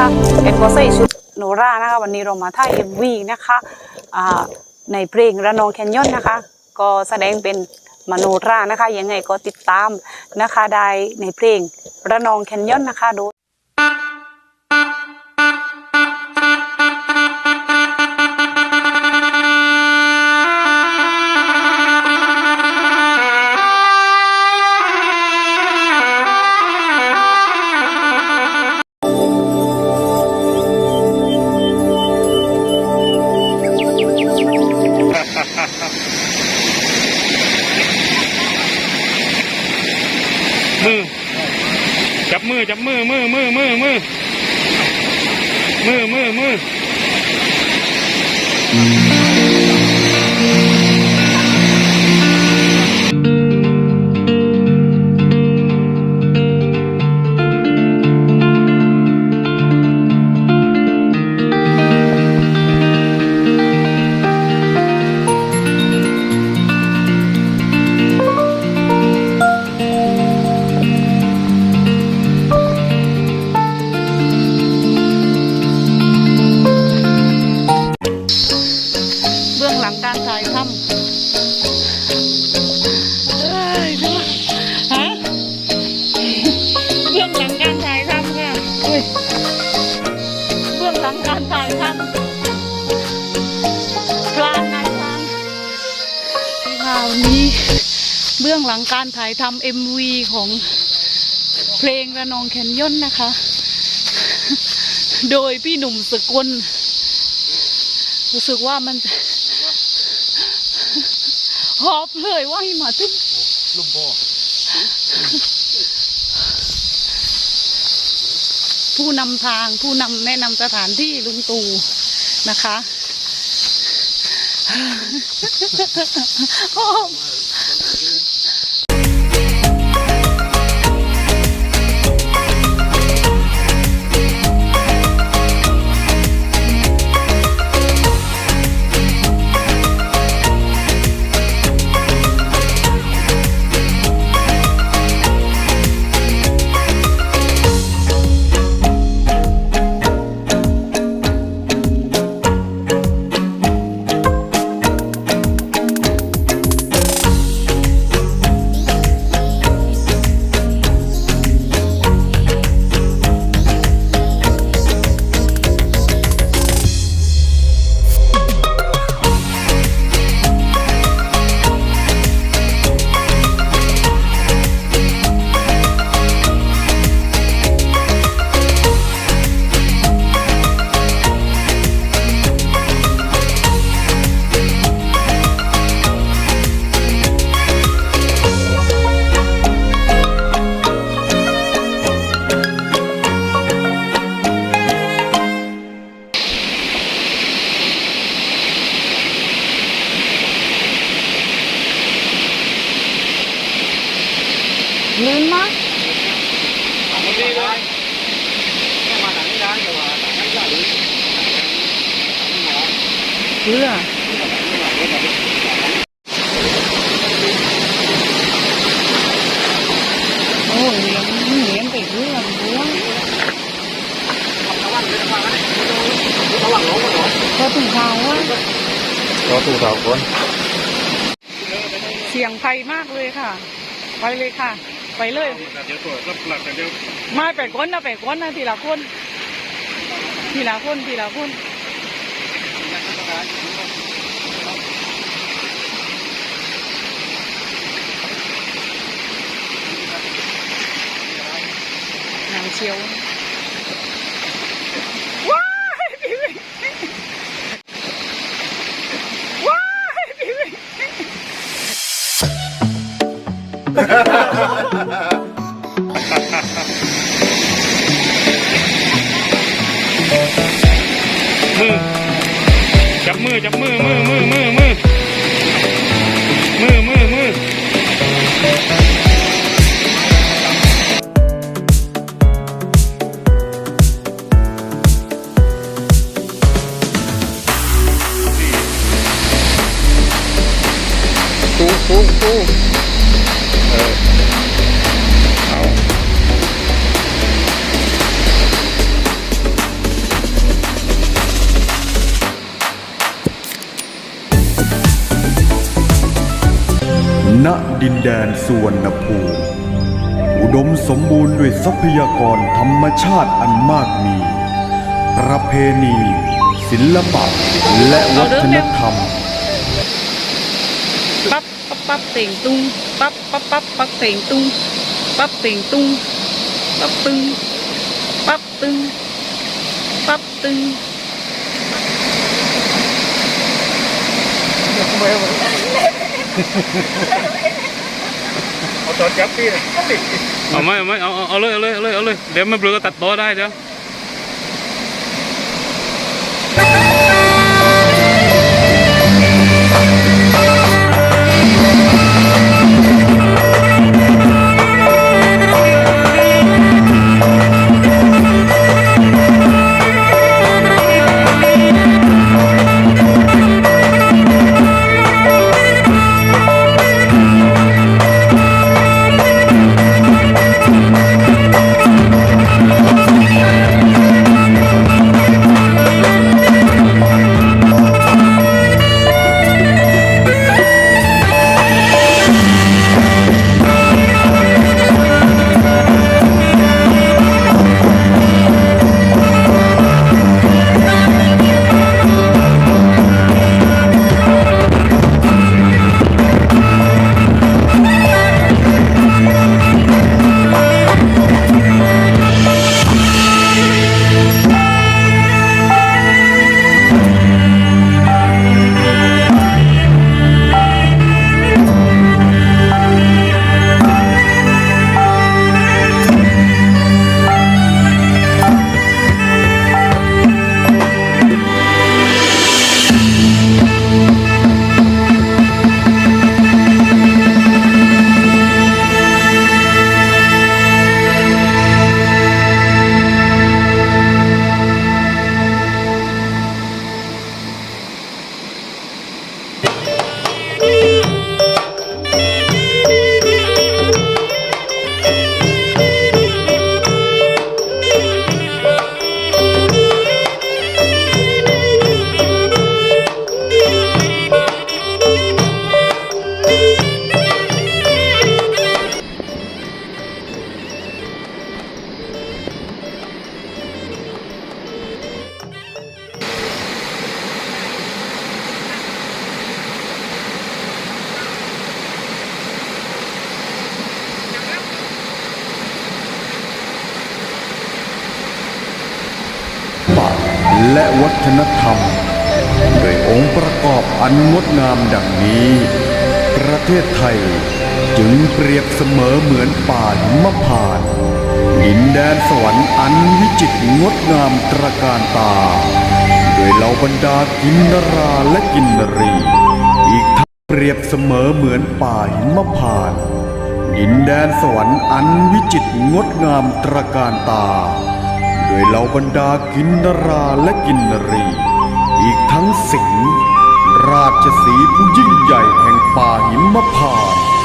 เอ็นก็ใส่ชุดโนรานะคะวันนี้เรามาถ่ายเอ็มวีนะคะในเพลงระนองแคนยอนนะคะ ก็แสดงเป็นมโนรานะคะยังไงก็ติดตามนะคะได้ในเพลงระนองแคนยอนนะคะดู มือ จับมือจับมือมือมือมือมือมือมือมือ หลังการถ่ายทำพลานนายพลานข่าวนี้เบื้องหลังการถ่ายทำเอ็มวีของเพลงระนองแคนยอนนะคะ โดยพี่หนุ่มสกุล รู้สึกว่ามันหอบเลยว่าให้มาถึงลุมโพ ผู้นำทางผู้นำแนะนำสถานที่ลุงตู่นะคะหอ ลื่นมากเพื่อโอ้ยเลี้ยงเลี้ยงไปเรื่องเรื่องก็ถึงข่าวว่ารอตู้สาวคน เสียงไพมากเลยค่ะ ไปเลยค่ะ ไปเลย เดี๋ยวตัวรับหลักเดี๋ยวไม่ไปก้นนะไปก้นนะทีละคน ทีละคนทีละคนหนังเชียวว้ มือจับมือมือมือมือมือมือมือมือตู้ตู้ตู้เดินแดนสุวรรณภูมิอุดมสมบูรณ์ด้วยทรัพยากรธรรมชาติอันมากมี ประเพณี ศิลปะ และวัฒนธรรม ปั๊บปั๊บปั๊บเต่งตุงปั๊บปั๊บปั๊บปั๊บเต่งตุงปั๊บเต่งตุงปั๊บตึงปั๊บตึงปั๊บตึงเอ เอาตอนจับพี่เอาไหมเอาไม่เอาเอาเลยเอาเลยเอาเลยเอาเลยเดี๋ยวไม่เบลอก็ตัดต่อได้เดี๋ย และวัฒนธรรม โดยองค์ประกอบอันงดงามดังนี้ ประเทศไทยจึงเปรียบเสมอเหมือนป่าหิมพานดินแดนสวรรค์อันวิจิตรงดงามตระการตา โดยเหล่าบรรดากินนราและกินนรี อีกทั้งเปรียบเสมอเหมือนป่าหิมพานดินแดนสวรรค์อันวิจิตรงดงามตระการตา โดยเหล่าบรรดากินนราและกินนรี อีกทั้งสิงห์ราชสีผู้ยิ่งใหญ่แห่งป่าหิมพานต์